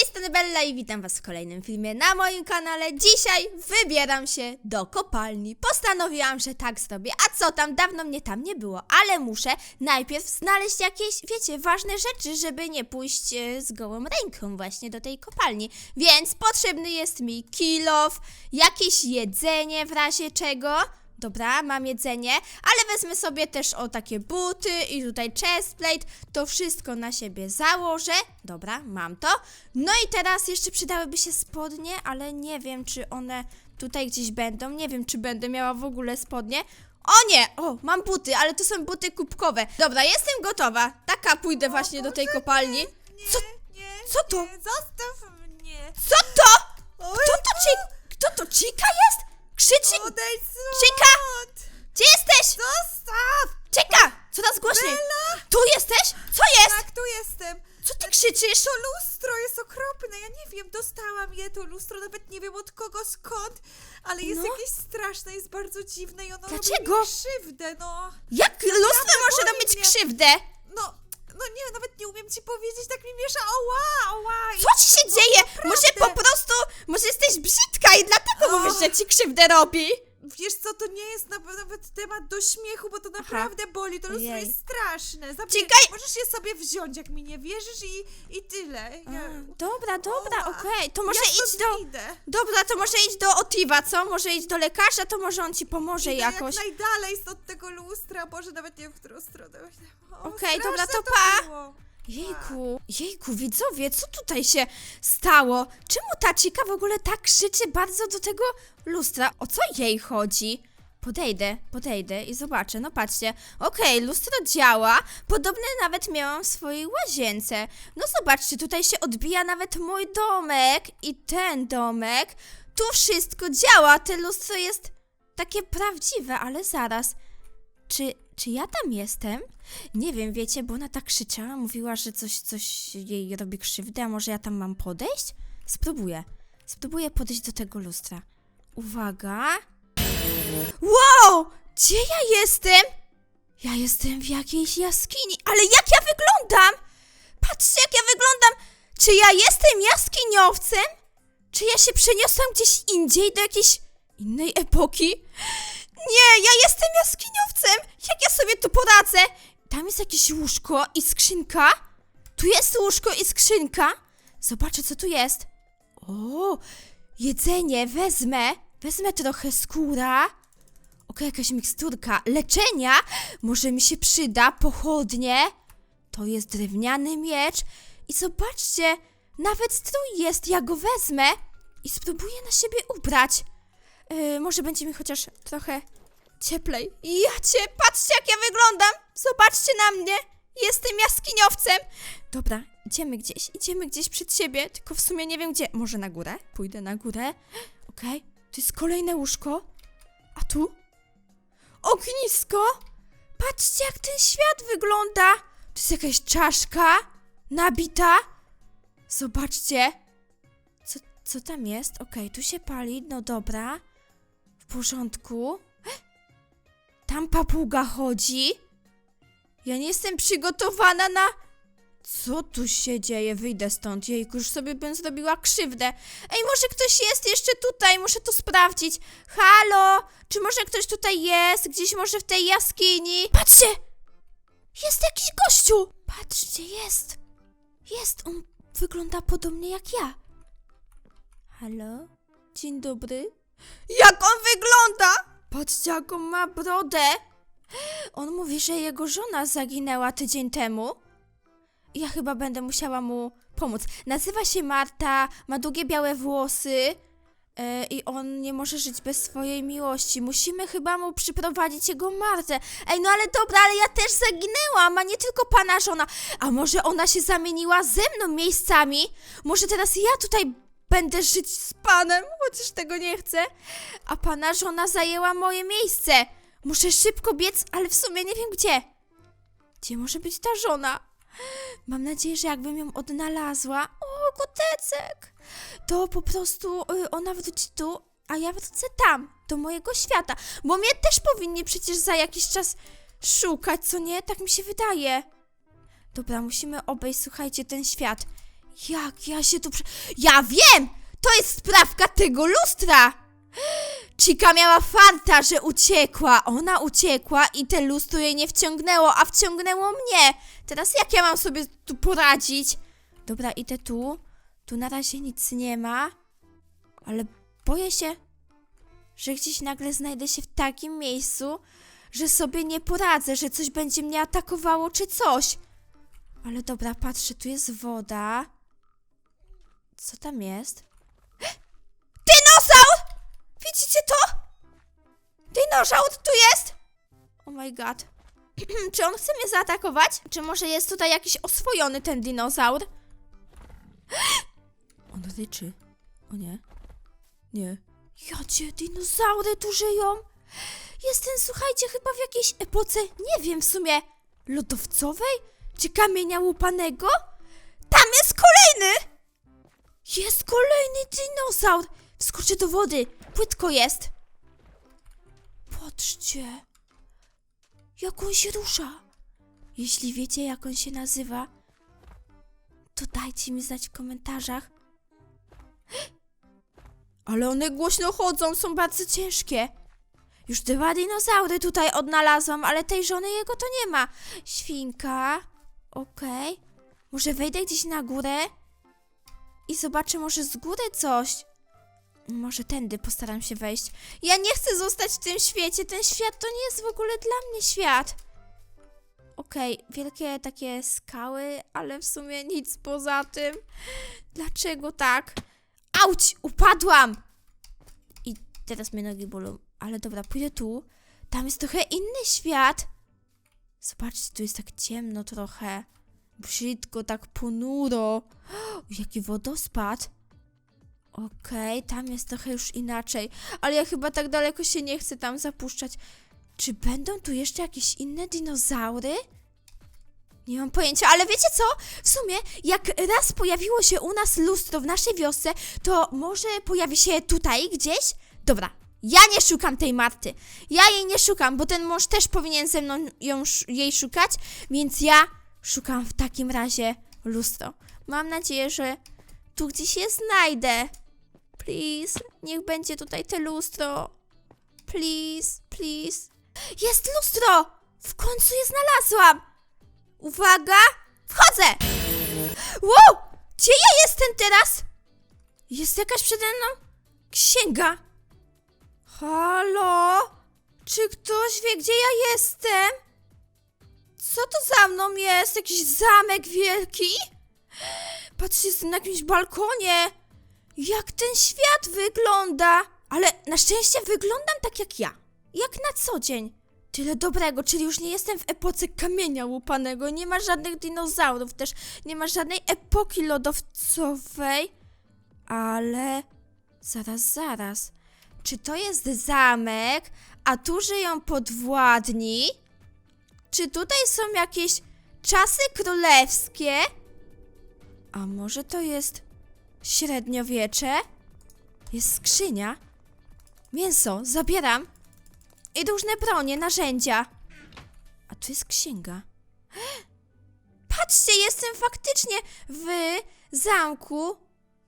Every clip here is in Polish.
tej strony Bella i witam was w kolejnym filmie na moim kanale. Dzisiaj wybieram się do kopalni. Postanowiłam, że tak zrobię. A co tam? Dawno mnie tam nie było, ale muszę najpierw znaleźć jakieś, wiecie, ważne rzeczy, żeby nie pójść e, z gołą ręką właśnie do tej kopalni. Więc potrzebny jest mi kilof, jakieś jedzenie w razie czego. Dobra, mam jedzenie, ale wezmę sobie też o takie buty i tutaj chestplate. To wszystko na siebie założę. Dobra, mam to. No i teraz jeszcze przydałyby się spodnie, ale nie wiem, czy one tutaj gdzieś będą. Nie wiem, czy będę miała w ogóle spodnie. O nie! O, mam buty, ale to są buty kubkowe. Dobra, jestem gotowa. Taka pójdę właśnie do tej kopalni. Nie, Co- nie, co to? Nie, zostaw mnie! Co to? Kto to ci... Kto to? Cika jest? Krzyczy... Odejdź stąd! Gdzie jesteś? Zostaw! Czeka! Coraz głośniej! Bella! Tu jesteś? Co jest? Tak, tu jestem! Co ty krzyczysz? To lustro jest okropne, ja nie wiem, dostałam je to lustro, nawet nie wiem od kogo, skąd, ale jest No. jakieś straszne, jest bardzo dziwne i ono Dlaczego? robi mi krzywdę, no. Jak lustro może boli robić mnie. krzywdę? No, no nie, nawet nie umiem ci powiedzieć, tak mi miesza, ała. i- Co ci się no, dzieje? Może po prostu, może jesteś brzydka i dlatego mówisz, że ci krzywdę robi? Wiesz co, to nie jest na- nawet temat do śmiechu, bo to naprawdę boli, to lustro jest straszne. Zabij, Czekaj. Możesz je sobie wziąć, jak mi nie wierzysz i, i tyle. Ja, dobra, dobra, O, okej, to może ja idź do... Idę. Dobra, to może idź do Otiwa, co? Może idź do lekarza, to może on ci pomoże Idę jakoś. jak najdalej stąd tego lustra, Boże, nawet nie wiem, w którą stronę. Okej, dobra, straszne to pa. było. Jejku, jejku, widzowie, co tutaj się stało? Czemu ta cika w ogóle tak krzyczy bardzo do tego lustra? O co jej chodzi? Podejdę, podejdę i zobaczę. No patrzcie, okej, lustro działa. Podobne nawet miałam w swojej łazience. No zobaczcie, tutaj się odbija nawet mój domek i ten domek. Tu wszystko działa. Te lustro jest takie prawdziwe, ale zaraz. Czy, czy ja tam jestem? Nie wiem, wiecie, bo ona tak krzyczała, mówiła, że coś, coś jej robi krzywdę, a może ja tam mam podejść? Spróbuję. Spróbuję podejść do tego lustra. Uwaga. Wow! Gdzie ja jestem? Ja jestem w jakiejś jaskini, ale jak ja wyglądam? Patrzcie, jak ja wyglądam! Czy ja jestem jaskiniowcem? Czy ja się przeniosłam gdzieś indziej, do jakiejś innej epoki? Nie, ja jestem jaskiniowcem! Jak ja sobie tu poradzę? Tam jest jakieś łóżko i skrzynka. Tu jest łóżko i skrzynka. Zobaczę, co tu jest. O, jedzenie, wezmę. Wezmę trochę skóra. Okej, jakaś miksturka. Leczenia? Może mi się przyda. Pochodnie. To jest drewniany miecz. I zobaczcie, nawet strój jest. Ja go wezmę i spróbuję na siebie ubrać. Yy, może będzie mi chociaż trochę cieplej. Ja cię, patrzcie jak ja wyglądam! Zobaczcie na mnie! Jestem jaskiniowcem! Dobra, idziemy gdzieś, idziemy gdzieś przed siebie, tylko w sumie nie wiem gdzie. Może na górę? Pójdę na górę. Okej, to jest kolejne łóżko. A tu? Ognisko! Patrzcie jak ten świat wygląda! To jest jakaś czaszka nabita. Zobaczcie. Co, co tam jest? Okej, tu się pali, no dobra. Porządku. Tam papuga chodzi. Ja nie jestem przygotowana na... Co tu się dzieje? Wyjdę stąd. Jejku, już sobie bym zrobiła krzywdę. Ej, może ktoś jest jeszcze tutaj? Muszę to sprawdzić. Halo? Czy może ktoś tutaj jest? Gdzieś może w tej jaskini? Patrzcie! Jest jakiś gościu! Patrzcie, jest. Jest. On wygląda podobnie jak ja. Halo? Dzień dobry. Jak on wygląda? Patrzcie, jaką ma brodę. On mówi, że jego żona zaginęła tydzień temu. Ja chyba będę musiała mu pomóc. Nazywa się Marta, ma długie białe włosy e, i on nie może żyć bez swojej miłości. Musimy chyba mu przyprowadzić jego Martę. Ej, no ale dobra, ale ja też zaginęłam, a nie tylko pana żona. A może ona się zamieniła ze mną miejscami? Może teraz ja tutaj będę żyć z panem, chociaż tego nie chcę. A pana żona zajęła moje miejsce. Muszę szybko biec, ale w sumie nie wiem gdzie. Gdzie może być ta żona? Mam nadzieję, że jakbym ją odnalazła. O, kotecek! To po prostu y, ona wróci tu, a ja wrócę tam, do mojego świata. Bo mnie też powinni przecież za jakiś czas szukać, co nie? Tak mi się wydaje. Dobra, musimy obejść, słuchajcie, ten świat. Jak ja się tu... Prze... Ja wiem! To jest sprawka tego lustra! Chica miała farta, że uciekła. Ona uciekła i te lustro jej nie wciągnęło, a wciągnęło mnie. Teraz jak ja mam sobie tu poradzić? Dobra, idę tu. Tu na razie nic nie ma. Ale boję się, że gdzieś nagle znajdę się w takim miejscu, że sobie nie poradzę, że coś będzie mnie atakowało czy coś. Ale dobra, patrzę, tu jest woda. Co tam jest? Dinozaur! Widzicie to? Dinozaur tu jest! Oh my god. Czy on chce mnie zaatakować? Czy może jest tutaj jakiś oswojony ten dinozaur? On ryczy. O nie. Nie. Jacie, dinozaury tu żyją? Jestem, słuchajcie, chyba w jakiejś epoce, nie wiem w sumie, lodowcowej? Czy kamienia łupanego? Tam jest kolejny! Jest kolejny dinozaur! Wskoczę do wody, płytko jest. Patrzcie, jak on się rusza. Jeśli wiecie, jak on się nazywa, to dajcie mi znać w komentarzach. Ale one głośno chodzą, są bardzo ciężkie. Już dwa dinozaury tutaj odnalazłam, ale tej żony jego to nie ma. Świnka. Okej. Może wejdę gdzieś na górę i zobaczę może z góry coś. Może tędy postaram się wejść. Ja nie chcę zostać w tym świecie. Ten świat to nie jest w ogóle dla mnie świat. Okej, wielkie takie skały, ale w sumie nic poza tym. Dlaczego tak? Auć! Upadłam! I teraz mnie nogi bolą. Ale dobra, pójdę tu. Tam jest trochę inny świat. Zobaczcie, tu jest tak ciemno trochę. Brzydko, tak ponuro. Jaki wodospad. Okej, tam jest trochę już inaczej. Ale ja chyba tak daleko się nie chcę tam zapuszczać. Czy będą tu jeszcze jakieś inne dinozaury? Nie mam pojęcia, ale wiecie co? W sumie, jak raz pojawiło się u nas lustro w naszej wiosce, to może pojawi się tutaj gdzieś? Dobra, ja nie szukam tej Marty. Ja jej nie szukam, bo ten mąż też powinien ze mną ją, jej szukać, więc ja szukam w takim razie lustro. Mam nadzieję, że tu gdzieś je znajdę. Please, niech będzie tutaj te lustro. Please, please. Jest lustro! W końcu je znalazłam! Uwaga! Wchodzę! Wow! Gdzie ja jestem teraz? Jest jakaś przede mną księga. Halo? Czy ktoś wie, gdzie ja jestem? Co to za mną jest? Jakiś zamek wielki? Patrzcie, jestem na jakimś balkonie. Jak ten świat wygląda? Ale na szczęście wyglądam tak jak ja. Jak na co dzień. Tyle dobrego, czyli już nie jestem w epoce kamienia łupanego, nie ma żadnych dinozaurów, też nie ma żadnej epoki lodowcowej. Ale zaraz, zaraz. Czy to jest zamek, a tu żyją podwładni? Czy tutaj są jakieś czasy królewskie? A może to jest średniowiecze? Jest skrzynia. Mięso, zabieram. I różne bronie, narzędzia. A tu jest księga. Patrzcie, jestem faktycznie w zamku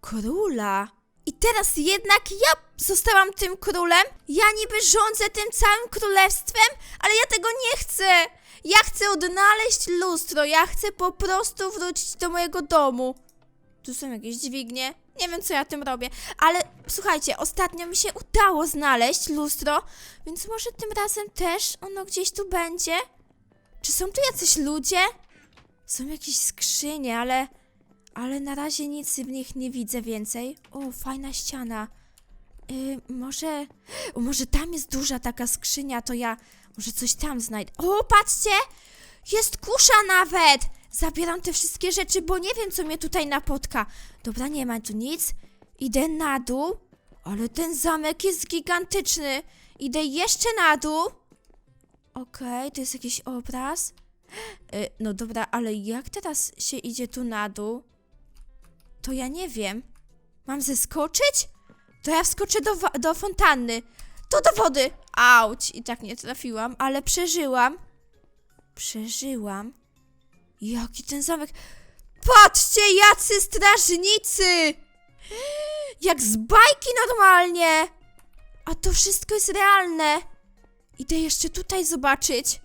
króla. I teraz jednak ja zostałam tym królem? Ja niby rządzę tym całym królestwem, ale ja tego nie chcę. Ja chcę odnaleźć lustro, ja chcę po prostu wrócić do mojego domu. Tu są jakieś dźwignie. Nie wiem, co ja tym robię, ale słuchajcie, ostatnio mi się udało znaleźć lustro, więc może tym razem też ono gdzieś tu będzie? Czy są tu jacyś ludzie? Są jakieś skrzynie, ale... Ale na razie nic w nich nie widzę więcej. O, fajna ściana. Y, może... O, może tam jest duża taka skrzynia, to ja... Może coś tam znajdę. O, patrzcie! Jest kusza nawet! Zabieram te wszystkie rzeczy, bo nie wiem, co mnie tutaj napotka. Dobra, nie ma tu nic. Idę na dół. Ale ten zamek jest gigantyczny. Idę jeszcze na dół. Okej, to jest jakiś obraz. Y, no dobra, ale jak teraz się idzie tu na dół? To ja nie wiem. Mam zeskoczyć? To ja wskoczę do, do fontanny. To do wody! Auć! I tak nie trafiłam, ale przeżyłam. Przeżyłam. Jaki ten zamek Patrzcie, jacy strażnicy! Jak z bajki normalnie! A to wszystko jest realne. Idę jeszcze tutaj zobaczyć.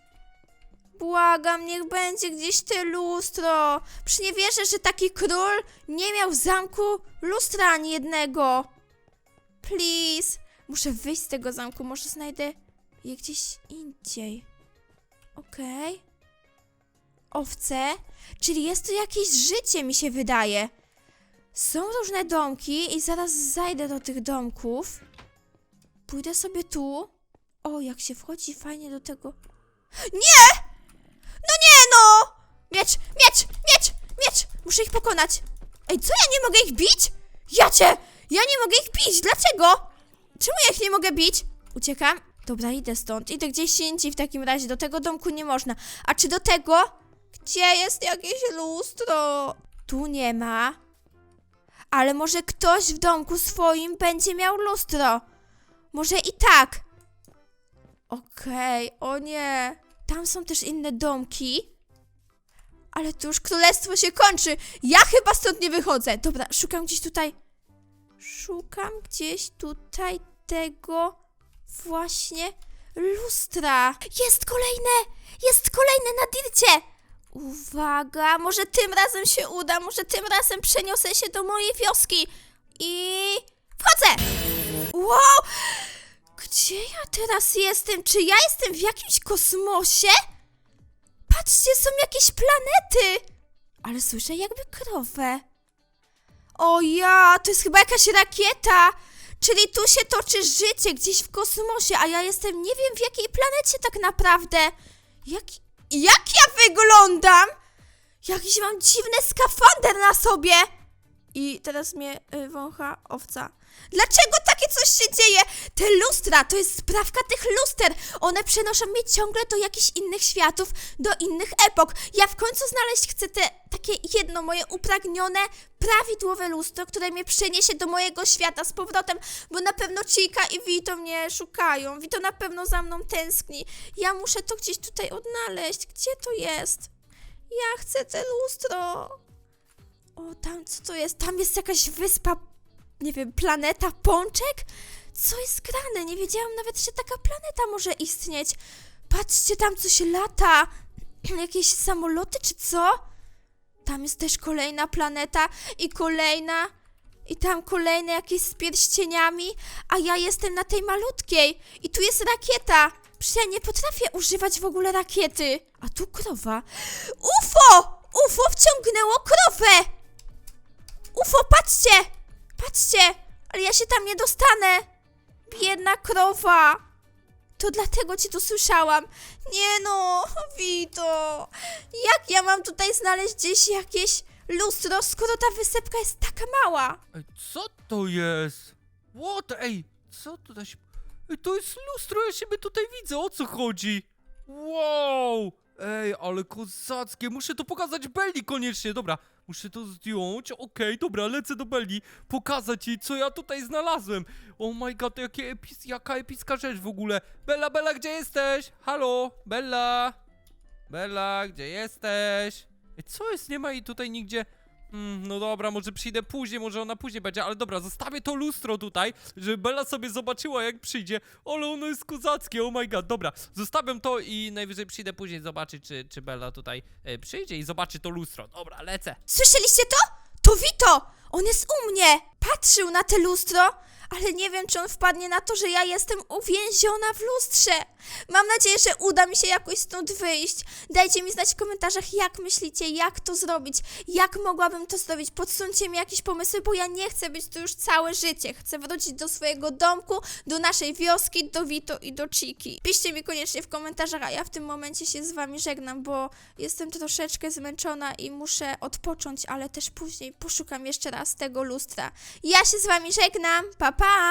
Błagam, niech będzie gdzieś te lustro. Przy nie wierzę, że taki król nie miał w zamku lustra ani jednego. Please. Muszę wyjść z tego zamku, może znajdę je gdzieś indziej. Okej. Owce? Czyli jest tu jakieś życie, mi się wydaje. Są różne domki i zaraz zajdę do tych domków. Pójdę sobie tu. O, jak się wchodzi fajnie do tego. Nie! No nie no! Miecz, miecz, miecz, miecz! Muszę ich pokonać. Ej, co ja nie mogę ich bić? Jacie! Ja nie mogę ich bić, dlaczego? Czemu ja ich nie mogę bić? Uciekam. Dobra, idę stąd. Idę gdzieś indziej w takim razie. Do tego domku nie można. A czy do tego? Gdzie jest jakieś lustro? Tu nie ma. Ale może ktoś w domku swoim będzie miał lustro. Może i tak. Okej, o nie. Tam są też inne domki. Ale tu już królestwo się kończy. Ja chyba stąd nie wychodzę. Dobra, szukam gdzieś tutaj. Szukam gdzieś tutaj tego właśnie lustra. Jest kolejne! Jest kolejne na dircie! Uwaga, może tym razem się uda, może tym razem przeniosę się do mojej wioski i wchodzę! Wow! Gdzie ja teraz jestem? Czy ja jestem w jakimś kosmosie? Patrzcie, są jakieś planety! Ale słyszę jakby krowę. O ja, to jest chyba jakaś rakieta! Czyli tu się toczy życie gdzieś w kosmosie, a ja jestem nie wiem w jakiej planecie tak naprawdę. Jak, jak ja wyglądam? Jakiś mam dziwny skafander na sobie. I teraz mnie y, wącha owca. Dlaczego takie coś się dzieje? Te lustra, to jest sprawka tych luster. One przenoszą mnie ciągle do jakichś innych światów, do innych epok. Ja w końcu znaleźć chcę te takie jedno moje upragnione, prawidłowe lustro, które mnie przeniesie do mojego świata z powrotem, bo na pewno Chica i Vito mnie szukają. Vito na pewno za mną tęskni. Ja muszę to gdzieś tutaj odnaleźć. Gdzie to jest? Ja chcę te lustro. O, tam co to jest? Tam jest jakaś wyspa, nie wiem, planeta Pączek? Co jest grane? Nie wiedziałam nawet, że taka planeta może istnieć. Patrzcie, tam coś lata. Jakieś samoloty czy co? Tam jest też kolejna planeta i kolejna. I tam kolejne jakieś z pierścieniami, a ja jestem na tej malutkiej. I tu jest rakieta. Przecież ja nie potrafię używać w ogóle rakiety. A tu krowa. UFO! UFO wciągnęło krowę! UFO, patrzcie! Patrzcie! Ale ja się tam nie dostanę! Biedna krowa! To dlatego cię tu słyszałam. Nie no, Wito! Jak ja mam tutaj znaleźć gdzieś jakieś lustro, skoro ta wysepka jest taka mała? Ej, co to jest? What? Ej, co tutaj się... Ej, to jest lustro, ja siebie tutaj widzę, o co chodzi? Wow! Ej, ale kozackie, muszę to pokazać Belli koniecznie, dobra, muszę to zdjąć, okej, dobra, lecę do Belli, pokazać jej, co ja tutaj znalazłem. Oh my god, jakie epis, jaka epicka rzecz w ogóle. Bella, Bella, gdzie jesteś? Halo, Bella? Bella, gdzie jesteś? Co jest, nie ma jej tutaj nigdzie... Mm, no dobra, może przyjdę później, może ona później będzie, ale dobra, zostawię to lustro tutaj, żeby Bella sobie zobaczyła jak przyjdzie. Ale ono jest kozackie, oh my god, dobra, zostawiam to i najwyżej przyjdę później zobaczyć, czy, czy Bella tutaj e, przyjdzie i zobaczy to lustro. Dobra, lecę. Słyszeliście to? To Vito! On jest u mnie! Patrzył na te lustro, ale nie wiem, czy on wpadnie na to, że ja jestem uwięziona w lustrze. Mam nadzieję, że uda mi się jakoś stąd wyjść. Dajcie mi znać w komentarzach, jak myślicie, jak to zrobić, jak mogłabym to zrobić. Podsuńcie mi jakieś pomysły, bo ja nie chcę być tu już całe życie. Chcę wrócić do swojego domku, do naszej wioski, do Vito i do Chiki. Piszcie mi koniecznie w komentarzach, a ja w tym momencie się z wami żegnam, bo jestem troszeczkę zmęczona i muszę odpocząć, ale też później poszukam jeszcze raz tego lustra. Ja się z wami żegnam, pa pa!